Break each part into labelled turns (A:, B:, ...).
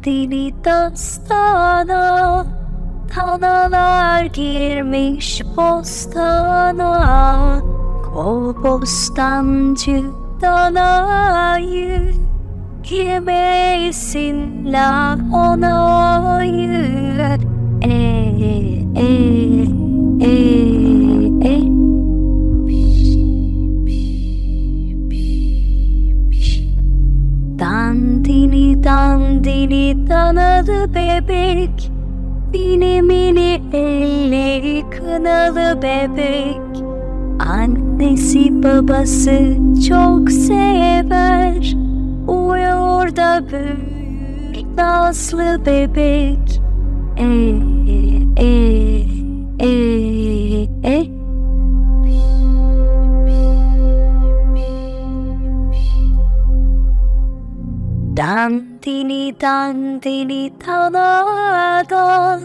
A: Dandini dastana Tanalar girmiş bostana. Kol bostancı danayı Girmesinler ona ayır E e Dandini dandini danalı bebek. Mini mini elleri kınalı bebek. Annesi babası çok sever. Uyuyor da büyük nazlı bebek. E e Dandini dandini tanadan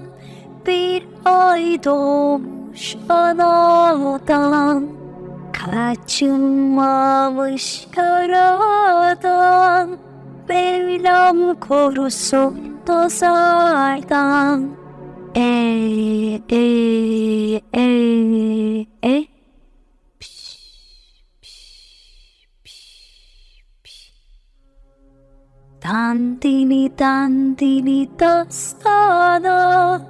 A: Bir ay doğmuş anadan. Kaçınmamış karadan Mevlam korusun nazardan. E e Dandini dandini dastana